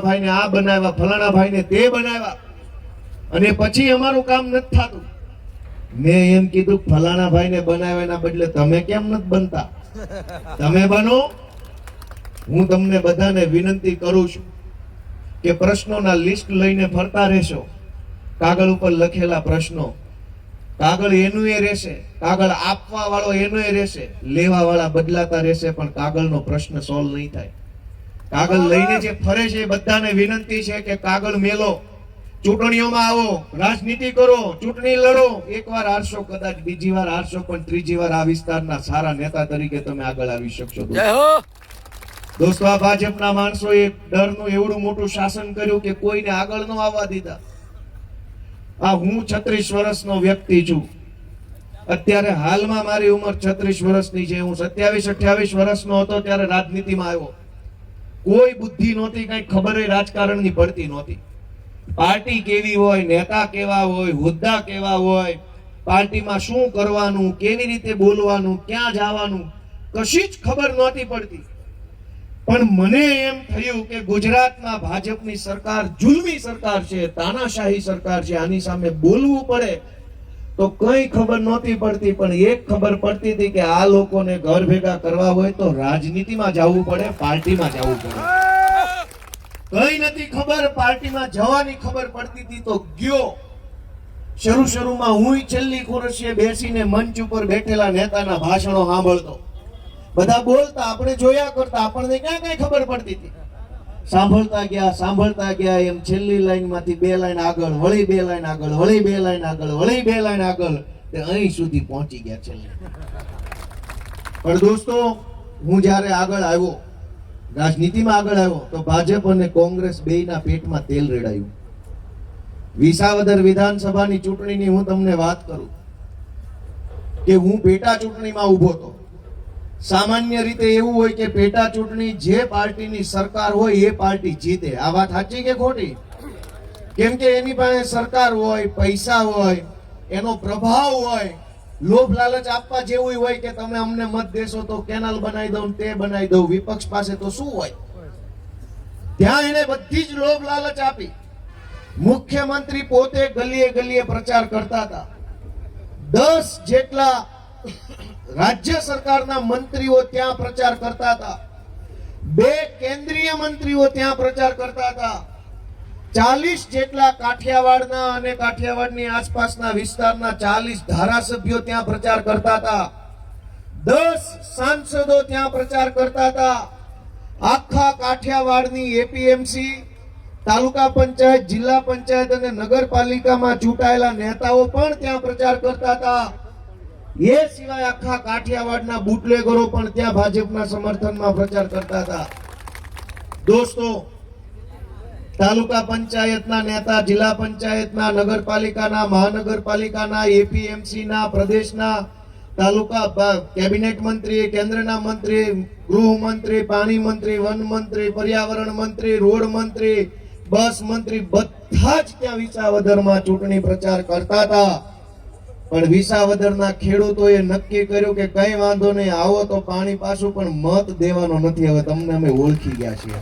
ભાઈને આ બનાવ્યા ફલાણા ભાઈને તે બનાવ્યા. અને પછી અમારું કામ નથી થતું. મેં એમ કીધું ફલાણા ભાઈને બનાવ્યા બદલે તમે કેમ નથી બનતા? તમે બનો. હું તમને બધાને વિનંતી કરું છું કે પ્રશ્નોના લિસ્ટ લઈને ફરતા રહેશો. કાગળ ઉપર લખેલા પ્રશ્નો. કાગળ એનું એ રહેશે. કાગળ આપવા વાળો એનો એ રહેશે. લેવા વાળા બદલાતા રહેશે, પણ કાગળનો પ્રશ્ન સોલ્વ નહીં થાય. કાગળ લઈને જે ફરે છે બધાને વિનંતી છે કે કાગળ મેલો. ચૂંટણીઓમાં આવો રાજનીતિ કરો ચૂંટણી લડો. એકવાર હારશો કદાચ બીજી વાર હારશો પણ ત્રીજી વાર આ વિસ્તારના સારા નેતા તરીકે તમે આગળ આવી શકશો. દોસ્તો આ ભાજપના માણસોએ ડરનું એવડું મોટું શાસન કર્યું કે કોઈને આગળ ન આવવા દીધા. આ હું છત્રીસ વર્ષનો વ્યક્તિ છું. અત્યારે હાલમાં મારી ઉંમર છત્રીસ વર્ષની છે. હું સત્યાવીસ અઠ્યાવીસ વર્ષનો હતો ત્યારે રાજનીતિમાં આવ્યો. કોઈ બુદ્ધિ નહોતી, કઈ ખબર રાજકારણની પડતી નહોતી. પાર્ટી કેવી હોય, નેતા કેવા હોય, હોદ્દા કેવા હોય, પાર્ટીમાં શું કરવાનું, કેવી રીતે બોલવાનું, ક્યાં જવાનું, કશી જ ખબર નહોતી પડતી. પણ મને એમ થયું કે ગુજરાતમાં ભાજપની સરકાર, જુલમી સરકાર છે, તાનાશાહી સરકાર છે, આની સામે બોલવું પડે તો કઈ ખબર નહોતી પડતી, પણ એક ખબર પડતી હતી કે આ લોકોને ઘર ભેગા કરવા હોય તો રાજનીતિમાં જવું પડે, પાર્ટીમાં જવું પડે. કઈ નથી ખબર, પાર્ટીમાં જવાની ખબર પડતી હતી તો ગયો. શરૂ શરૂમાં હું છેલ્લી ખુરશીએ બેસીને મંચ ઉપર બેઠેલા નેતાના ભાષણો સાંભળતો. બધા બોલતા, આપણે જોયા કરતા, આપણને ક્યાં કઈ ખબર પડતી હતી? સાંભળતા ગયા સાંભળતા ગયા, એમ છેલ્લી લાઈનમાંથી બે લાઈન આગળ, વળી બે લાઈન આગળ, વળી બે લાઈન આગળ, વળી બે લાઈન આગળ, તે અહીં સુધી પહોંચી ગયા છેલ્લે. પણ દોસ્તો, હું જ્યારે આગળ આવ્યો, રાજનીતિમાં આગળ આવ્યો, તો ભાજપ અને કોંગ્રેસ બેયના પેટમાં તેલ રેડાયું. વિસાવદર વિધાનસભાની ચૂંટણીની હું તમને વાત કરું કે હું પેટા ચૂંટણીમાં ઊભો હતો. સામાન્ય રીતે એવું હોય કે પેટા ચૂંટણી જે પાર્ટીની સરકાર હોય એ પાર્ટી જીતે. આ વાત સાચી કે ખોટી? કેમ કે એની પાસે સરકાર હોય, પૈસા હોય, એનો પ્રભાવ હોય, લોભ લાલચ આપવા જેવું હોય કે તમે અમને મત દેશો તો કેનાલ બનાવી દઉં તે બનાવી દઉં. વિપક્ષ પાસે તો શું હોય? ત્યાં એને બધી જ લોભ લાલચ આપી. મુખ્યમંત્રી પોતે ગલીએ ગલીએ પ્રચાર કરતા હતા. દસ જેટલા રાજ્ય સરકારના મંત્રીઓ ત્યાં પ્રચાર કરતા હતા. બે કેન્દ્રીય મંત્રીઓ ત્યાં પ્રચાર કરતા હતા. ચાલીસ જેટલા કાઠિયાવાડના અને કાઠિયાવાડની આસપાસના વિસ્તારના ચાલીસ ધારાસભ્યો ત્યાં પ્રચાર કરતા હતા. દસ સાંસદો ત્યાં પ્રચાર કરતા હતા. આખા કાઠિયાવાડની એપીએમસી તાલુકા પંચાયત, જિલ્લા પંચાયત અને નગરપાલિકામાં ચૂંટાયેલા નેતાઓ પણ ત્યાં પ્રચાર કરતા હતા. એ સિવાય આખા કાઠિયાવાડના બુટલેગરો પણ ત્યાં ભાજપના સમર્થનમાં પ્રચાર કરતા હતા. દોસ્તો, તાલુકા પંચાયતના નેતા, જિલ્લા પંચાયતના, નગરપાલિકાના, મહાનગરપાલિકાના, એપીએમસીના, પ્રદેશના, તાલુકા કેબિનેટ મંત્રી, કેન્દ્રના મંત્રી, ગૃહમંત્રી, પાણી મંત્રી, વન મંત્રી, પર્યાવરણ મંત્રી, રોડ મંત્રી, બસ મંત્રી, બધા જ ત્યાં વિસાવદરમાં ચૂંટણી પ્રચાર કરતા હતા. પણ વિસાવદરના ખેડૂતોએ નક્કી કર્યું કે કઈ વાંધો નહીં, આવો તો પાણી પાછું, પણ મત દેવાનો નથી. હવે તમને અમે ઓળખી ગયા છીએ.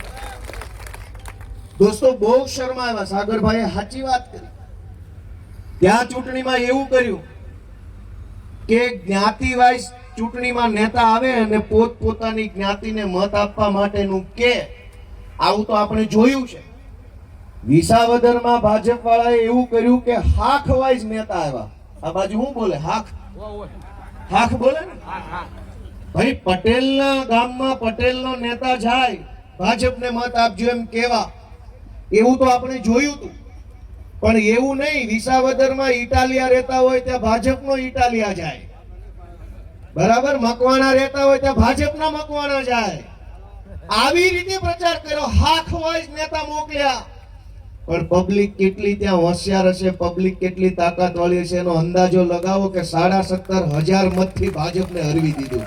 દોસ્તો, બહુ શરમાયા સાગરભાઈએ સાચી વાત કરી. ત્યાં ચૂંટણીમાં એવું કર્યું કે જ્ઞાતિ વાઇઝ ચૂંટણીમાં નેતા આવે અને પોત પોતાની જ્ઞાતિને મત આપવા માટેનું કે, આવું તો આપણે જોયું છે. વિસાવદરમાં ભાજપ વાળાએ એવું કર્યું કે હાખ વાઇઝ નેતા આવ્યા. આ બાજુ શું બોલે? હાખ? હાખ બોલે ને? ભાઈ, પટેલના ગામમાં પટેલનો નેતા જાય, ભાજપને મત આપજો એમ કેવા. એવું તો આપણે જોયું હતું પણ એવું નહીં, વિસાવદરમાં ઇટાલિયા રહેતા હોય ત્યાં ભાજપનો ઇટાલિયા જાય. બરાબર? મકવાણા રહેતા હોય ત્યાં ભાજપના મકવાણા જાય. આવી રીતે પ્રચાર કર્યો. હાથ વાઇઝ નેતા મોકલ્યા. પણ પબ્લિક કેટલી ત્યાં હોશિયાર હશે પબ્લિક કેટલી તાકાત વાળી હશે, એનો અંદાજો લગાવો કે સાડા સત્તર હજાર મતથી ભાજપને હરવી દીધું.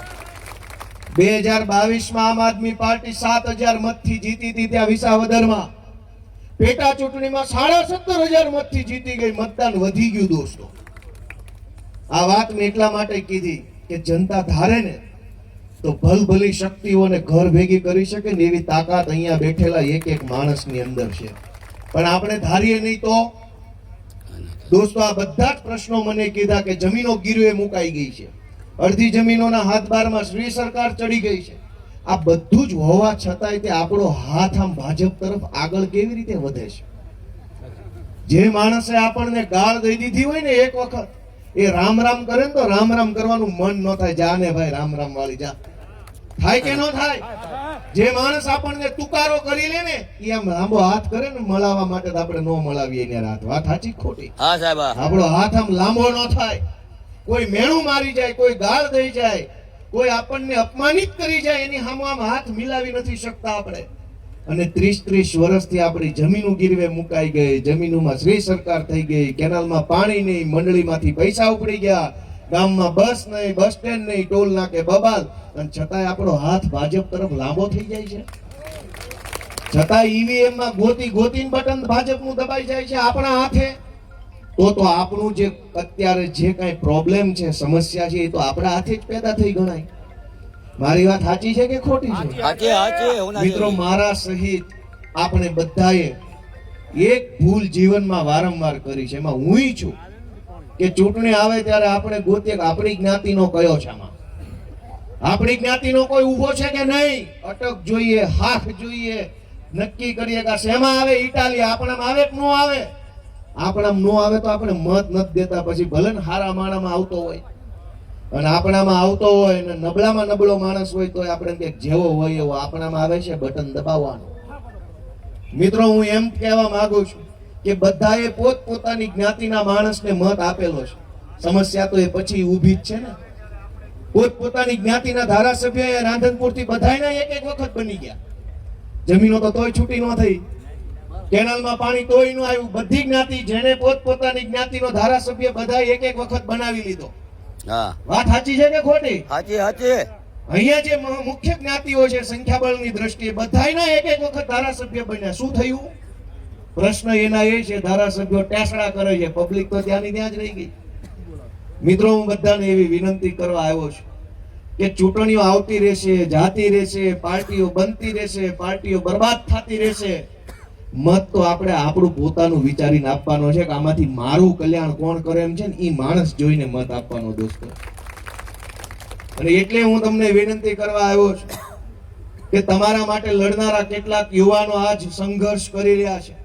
બે હજાર બાવીસમાં આમ આદમી પાર્ટી સાત હજાર મતથી જીતી હતી ત્યાં વિસાવદરમાં. પેટા ચૂંટણીમાં સાડા સત્તર હજાર મતથી જીતી ગઈ, મતદાન વધી ગયું દોસ્તો. આ વાત મેં એટલા માટે કીધી કે જનતા ધારે ને તો ભલભલી શક્તિઓને ઘર ભેગી કરી શકે ને એવી તાકાત અહીંયા બેઠેલા એક એક માણસની અંદર છે. પણ આપણે ધારીએ નહીં તો દોસ્તો, આ બધા જ પ્રશ્નો મને કીધા કે જમીનો ગીરવે મુકાઈ ગઈ છે. અડધી જમીનોના હાથ બારમાં શ્રી સરકાર ચડી ગઈ છે. આ બધું જ હોવા છતાંય તે આપણો હાથ આમ ભાજપ તરફ આગળ કેવી રીતે વધે છે? જે માણસે આપણને ગાળ દઈ દીધી હોય ને એક વખત, એ રામ રામ કરે ને તો રામ રામ કરવાનું મન ન થાય. જા ને ભાઈ, રામ રામ વાળી, જા. થાય કે ન થાય? જે માણસ આપણને તુકારો કરી લે ને એ આમ લાંબો હાથ કરે ને મળાવવા માટે આપણે ન મળાવીએ એને હાથ વાત સાચી ખોટી? હા સાહેબ આપણો હાથ આમ લાંબો ન થાય. કોઈ મેણું મારી જાય કોઈ ગાળ દઈ જાય કોઈ આપણને અપમાનિત કરી જાય એની સામે આમ હાથ મિલાવી નથી શકતા આપણે. અને ત્રીસ ત્રીસ વર્ષથી આપણી જમીનો ગીરવે મુકાઈ ગઈ જમીનોમાં શ્રી સરકાર થઈ ગઈ કેનાલમાં પાણી નહીં મંડળીમાંથી પૈસા ઉપડી ગયા ગામમાં બસ નહીં બસ સ્ટેન્ડ નહીં ટોલ નાકે બબાલ. અને છતાંય આપણો હાથ ભાજપ તરફ લાંબો થઈ જાય છે. છતાં ઈવીએમમાં ગોતી ગોતીને બટન ભાજપનું દબાઈ જાય છે આપણા હાથે. તો તો આપણું જે અત્યારે જે કાંઈ પ્રોબ્લેમ છે સમસ્યા છે એ તો આપણા હાથે જ પેદા થઈ ગણાય. મારી વાત સાચી છે કે ખોટી છે? મિત્રો મારા સહિત આપણે બધાએ એક ભૂલ જીવનમાં વારંવાર કરી છે. એમાં હું છું. કે ચૂંટણી આવે ત્યારે આપણે ગોતીએ આપણી જ્ઞાતિનો કયો છે આમાં? આપણી જ્ઞાતિનો કોઈ ઊભો છે કે નહીં? અટક જોઈએ, હાથ જોઈએ. નક્કી કરીએ કે શેમાં આવે? ઇટાલી આપણામાં આવે કે ન આવે? આપણામાં ન આવે તો આપણે મત નથી દેતા. પછી ભલે હારા માણામાં આવતો હોય. અને આપણામાં આવતો હોય અને નબળામાં નબળો માણસ હોય તો આપણે કે જેવો હોય એવો આપણામાં આવે છે, બટન દબાવવાનું. મિત્રો, હું એમ કહેવા માંગુ છું કે બધાએ પોત પોતાની જ્ઞાતિના માણસને મત આપેલો છે. સમસ્યા તો એ પછી ઊભી જ છે ને. પોત પોતાની જ્ઞાતિના ધારાસભ્ય એ રાંધનપુરથી બધાયના એક એક વખત બની ગયા. જમીનો તો તોય છૂટી ન થઈ. કેનાલમાં પાણી તોય ન આવ્યું. બધી જ્ઞાતિ જેને પોત પોતાની જ્ઞાતિનો ધારાસભ્ય બધાએ એક એક વખત બનાવી લીધો. વાત સાચી છે કે ખોટી? સાચી સાચી. અહીંયા જે મુખ્ય જ્ઞાતિઓ છે સંખ્યાબળની દ્રષ્ટિએ બધાયના એક એક વખત ધારાસભ્ય બન્યા. શું થયું? પ્રશ્ન એના એ છે, ધારાસભ્યો ટેસડા કરે છે. પબ્લિક તો ત્યાંની ત્યાં જ રહી ગઈ. મિત્રો, હું બધાને એવી વિનંતી કરવા આવ્યો છું કે ચૂંટણીઓ આવતી રહેશે, જાતી રહેશે, પાર્ટીઓ બનતી રહેશે, પાર્ટીઓ બરબાદ થતી રહેશે. મત તો આપણે આપણું પોતાનું વિચારીને આપવાનો છે કે આમાંથી મારું કલ્યાણ કોણ કરે એમ છે ને એ માણસ જોઈને મત આપવાનો દોસ્તો. અને એટલે હું તમને વિનંતી કરવા આવ્યો છું કે તમારા માટે લડનારા કેટલાક યુવાનો આજ સંઘર્ષ કરી રહ્યા છે.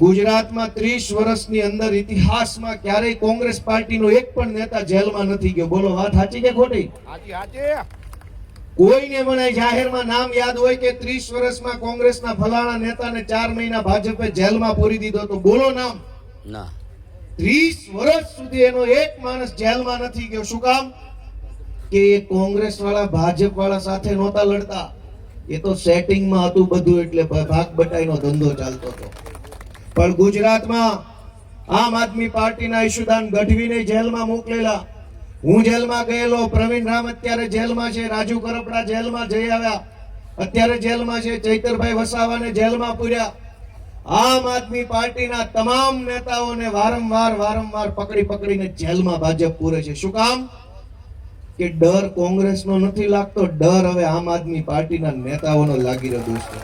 ગુજરાતમાં ત્રીસ વર્ષની અંદર ઇતિહાસમાં ક્યારેય કોંગ્રેસ પાર્ટીનો એક પણ નેતા જેલમાં નથી ગયો. બોલો વાત સાચી કે ખોટી? કોઈને મને જાહેરમાં નામ યાદ હોય કે ત્રીસ વર્ષમાં કોંગ્રેસના ફલાણા નેતાને ચાર મહિના ભાજપે જેલમાં પૂરી દીધો તો બોલો નામ. ના. ત્રીસ વર્ષ સુધી એનો એક માણસ જેલમાં નથી ગયો. શું કામ? કે એ કોંગ્રેસ વાળા ભાજપ વાળા સાથે નહોતા લડતા. એ તો સેટિંગમાં હતું બધું એટલે ભાગ બટાઈનો ધંધો ચાલતો હતો. પણ ગુજરાતમાં આમ આદમી પાર્ટીના ઈશુદાન ગઢવીને જેલમાં મોકલેલા. હું જેલમાં ગયેલો, પ્રવીણ રામ અત્યારે જેલમાં છે, રાજુ કરપડા જેલમાં જઈ આવ્યા. અત્યારે જેલમાં છે, ચૈતરભાઈ વસાવાને જેલમાં પૂર્યા. આમ આદમી પાર્ટીના તમામ નેતાઓને વારંવાર વારંવાર પકડી પકડીને જેલમાં ભાજપ પૂરે છે. શું કામ? કે ડર કોંગ્રેસનો નથી લાગતો, ડર હવે આમ આદમી પાર્ટીના નેતાઓનો લાગી રહ્યો દોસ્તો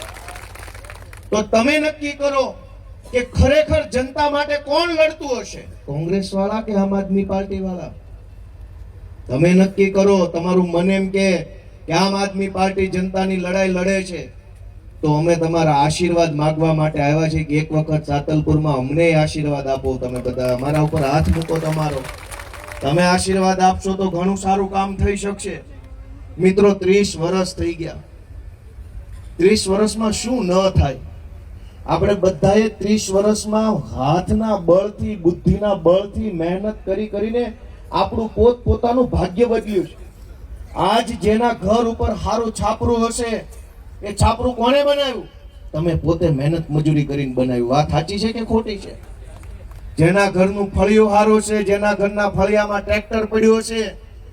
તો તમે નક્કી કરો કે ખરેખર જનતા માટે કોણ લડતું હશે? કોંગ્રેસ વાળા કે આમ આદમી પાર્ટી વાળા તમે નક્કી કરો, તમારું મન એમ કે આમ આદમી પાર્ટી જનતાની લડાઈ લડે છે. તો અમે તમારા આશીર્વાદ માગવા માટે આવ્યા છે કે એક વખત સાતલપુરમાં અમને આશીર્વાદ આપો તમે બધા. અમારા ઉપર હાથ મૂકો તમારો. તમે આશીર્વાદ આપશો તો ઘણું સારું કામ થઈ શકશે. મિત્રો, ત્રીસ વર્ષ થઈ ગયા. ત્રીસ વર્ષમાં શું ન થાય? આપણે બધાએ ત્રીસ વર્ષમાં હાથના બળથી, બુદ્ધિના બળથી મહેનત કરી કરીને આપણું પોત પોતાનું ભાગ્ય બદલ્યું છે. આજ જેના ઘર ઉપર સારું છાપરું હશે, એ છાપરું કોણે બનાવ્યું? તમે પોતે મહેનત મજૂરી કરીને બનાવ્યું. વાત સાચી છે કે ખોટી છે? જેના ઘરનું ફળિયું સારું છે, જેના ઘરના ફળિયામાં ટ્રેક્ટર પડ્યો છે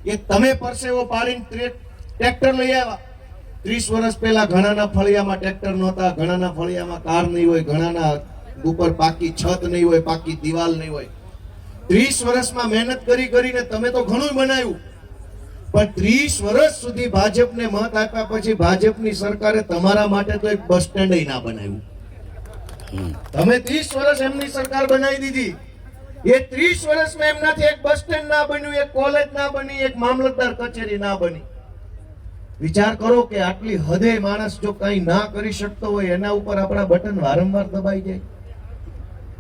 એ તમે પરસેવો પાડીને ટ્રેક્ટર લઈ આવ્યા. ત્રીસ વર્ષ પહેલા ઘણાના ફળિયામાં ટ્રેક્ટર નહોતા ઘણાના ફળિયામાં કાર નહીં હોય ઘણાના ઉપર પાકી છત નહીં હોય પાકી દિવાલ નહીં હોય. ત્રીસ વર્ષમાં મહેનત કરી કરીને તમે તો ઘણું બનાવ્યું. પણ ત્રીસ વર્ષ સુધી ભાજપને મત આપ્યા પછી ભાજપની સરકારે તમારા માટે તો એક બસ સ્ટેન્ડ ના બનાવ્યું. તમે ત્રીસ વર્ષ એમની સરકાર બનાવી દીધી. એ ત્રીસ વર્ષમાં એમનાથી એક બસ સ્ટેન્ડ ના બન્યું એક કોલેજ ના બની એક મામલતદાર કચેરી ના બની. વિચાર કરો કે આટલી હદે માણસ જો કંઈ ના કરી શકતો હોય, એના ઉપર આપણા બટન વારંવાર દબાઈ જાય.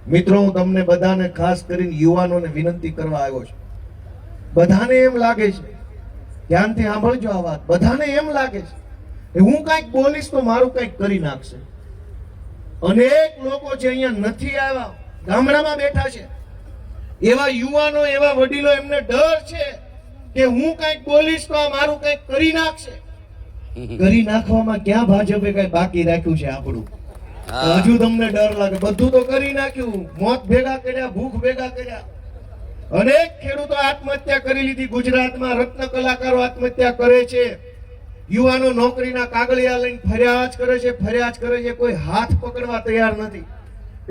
મિત્રો, હું તમને બધાને ખાસ કરીને યુવાનોને વિનંતી કરવા આવ્યો છું. બધાને એમ લાગે છે, ધ્યાનથી સાંભળજો આ વાત, બધાને એમ લાગે છે કે હું કાંઈક બોલીશ તો મારું કંઈક કરી નાખશે. અનેક લોકો જે અહીંયા નથી આવ્યા, ગામડામાં બેઠા છે. એવા યુવાનો, એવા વડીલો, એમને ડર છે કે હું કાંઈક બોલીશ તો આ મારું કંઈક કરી નાખશે. કરી નાખવામાં ક્યાં ભાજપે કઈ બાકી રાખ્યું છે આપણું? હજુ તમને ડર લાગે. બધું તો કરી નાખ્યું. મોત ભેગા કર્યા ભૂખ ભેગા કર્યા. અનેક ખેડૂતો આત્મહત્યા કરી લીધી. ગુજરાતમાં રત્ન કલાકારો આત્મહત્યા કરે છે. યુવાનો નોકરીના કાગળિયા લઈને ફરિયાદ કરે છે ફરિયાદ કરે છે. કોઈ હાથ પકડવા તૈયાર નથી.